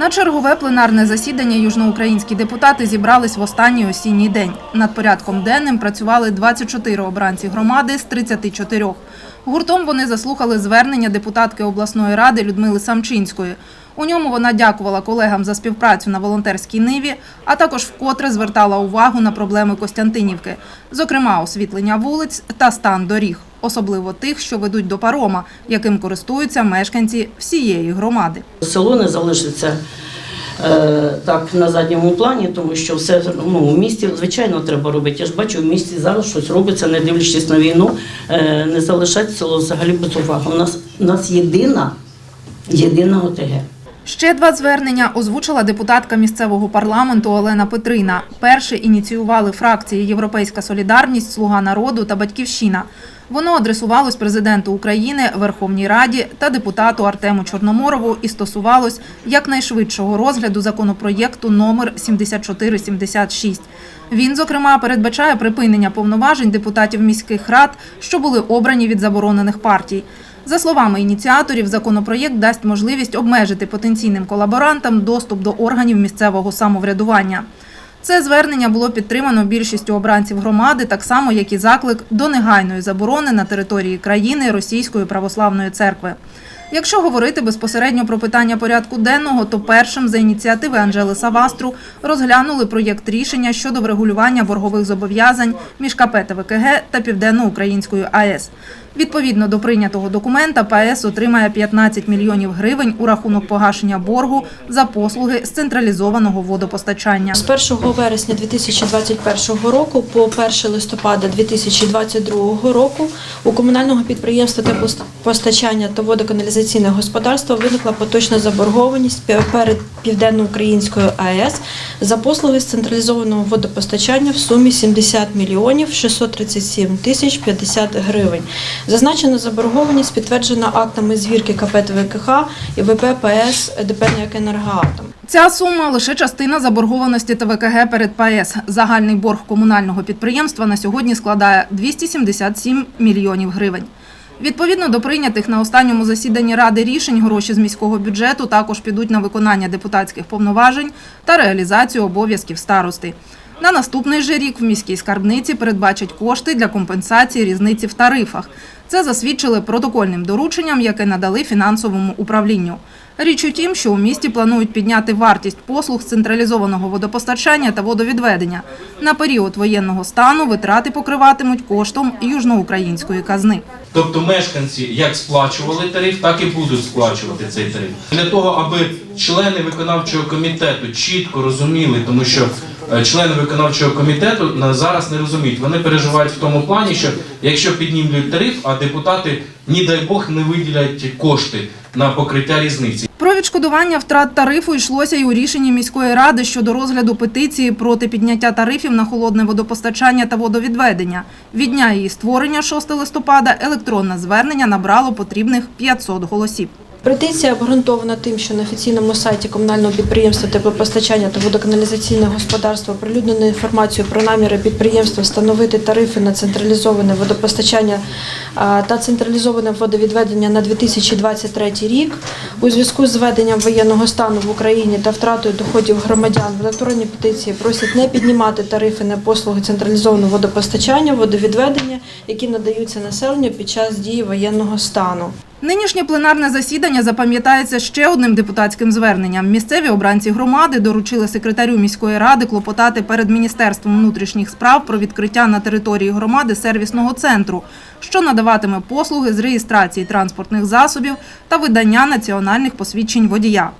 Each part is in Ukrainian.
На чергове пленарне засідання южноукраїнські депутати зібрались в останній осінній день. Над порядком денним працювали 24 обранці громади з 34. Гуртом вони заслухали звернення депутатки обласної ради Людмили Самчинської. У ньому вона дякувала колегам за співпрацю на волонтерській ниві, а також вкотре звертала увагу на проблеми Костянтинівки, зокрема освітлення вулиць та стан доріг, особливо тих, що ведуть до парома, яким користуються мешканці всієї громади. Село не залишиться е, так на задньому плані, тому що все ну, в місті, звичайно, треба робити. Я ж бачу, в місті зараз щось робиться, не дивлячись на війну, е, не залишать село взагалі без уваги. У нас, у нас єдина, єдина ОТГ. Ще два звернення озвучила депутатка місцевого парламенту Олена Петрина. Перше ініціювали фракції Європейська Солідарність, Слуга народу та Батьківщина. Воно адресувалось президенту України, Верховній Раді та депутату Артему Чорноморову і стосувалось якнайшвидшого розгляду законопроєкту номер 7476. Він, зокрема, передбачає припинення повноважень депутатів міських рад, що були обрані від заборонених партій. За словами ініціаторів, законопроєкт дасть можливість обмежити потенційним колаборантам доступ до органів місцевого самоврядування. Це звернення було підтримано більшістю обранців громади, так само як і заклик до негайної заборони на території країни Російської православної церкви. Якщо говорити безпосередньо про питання порядку денного, то першим за ініціативи Анжели Савастру розглянули проєкт рішення щодо врегулювання боргових зобов'язань між КП ТВКГ та Південноукраїнською АЕС. Відповідно до прийнятого документа, ПАЕС отримає 15 мільйонів гривень у рахунок погашення боргу за послуги з централізованого водопостачання. З 1 вересня 2021 року по 1 листопада 2022 року у комунального підприємства теплопостачання та водоканалізаційне господарство виникла поточна заборгованість перед Південноукраїнською АЕС за послуги з централізованого водопостачання в сумі 70 мільйонів 637 тисяч 50 гривень. Зазначена заборгованість підтверджена актами звірки КП ТВКХ і ВП ПС ДП «НЕК «Енергоатом». Ця сума лише частина заборгованості ТВКГ перед ПАЕС. Загальний борг комунального підприємства на сьогодні складає 277 мільйонів гривень. Відповідно до прийнятих на останньому засіданні Ради рішень, гроші з міського бюджету також підуть на виконання депутатських повноважень та реалізацію обов'язків старости. На наступний же рік в міській скарбниці передбачать кошти для компенсації різниці в тарифах. Це засвідчили протокольним дорученням, яке надали фінансовому управлінню. Річ у тім, що у місті планують підняти вартість послуг з централізованого водопостачання та водовідведення. На період воєнного стану витрати покриватимуть коштом южноукраїнської казни. Тобто мешканці як сплачували тариф, так і будуть сплачувати цей тариф. Для того, аби члени виконавчого комітету чітко розуміли, тому що члени виконавчого комітету зараз не розуміють. Вони переживають в тому плані, що якщо піднімуть тариф, а депутати, ні дай Бог, не виділять кошти на покриття різниці. Про відшкодування втрат тарифу йшлося й у рішенні міської ради щодо розгляду петиції проти підняття тарифів на холодне водопостачання та водовідведення. Від дня її створення 6 листопада електронне звернення набрало потрібних 500 голосів. Петиція обґрунтована тим, що на офіційному сайті комунального підприємства теплопостачання та водоканалізаційне господарство оприлюднено інформацію про наміри підприємства встановити тарифи на централізоване водопостачання та централізоване водовідведення на 2023 рік. У зв'язку з введенням воєнного стану в Україні та втратою доходів громадян в електронній петиції просять не піднімати тарифи на послуги централізованого водопостачання, водовідведення, які надаються населенню під час дії воєнного стану. Нинішнє пленарне засідання запам'ятається ще одним депутатським зверненням. Місцеві обранці громади доручили секретарю міської ради клопотати перед Міністерством внутрішніх справ про відкриття на території громади сервісного центру, що надаватиме послуги з реєстрації транспортних засобів та видання національних посвідчень водія.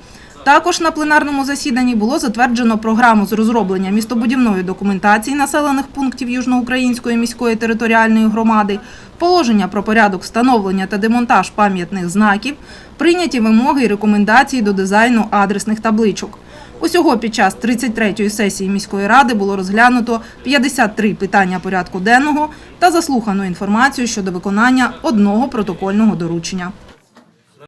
Також на пленарному засіданні було затверджено програму з розроблення містобудівної документації населених пунктів Южноукраїнської міської територіальної громади, положення про порядок встановлення та демонтаж пам'ятних знаків, прийняті вимоги і рекомендації до дизайну адресних табличок. Усього під час 33-ї сесії міської ради було розглянуто 53 питання порядку денного та заслухано інформацію щодо виконання одного протокольного доручення.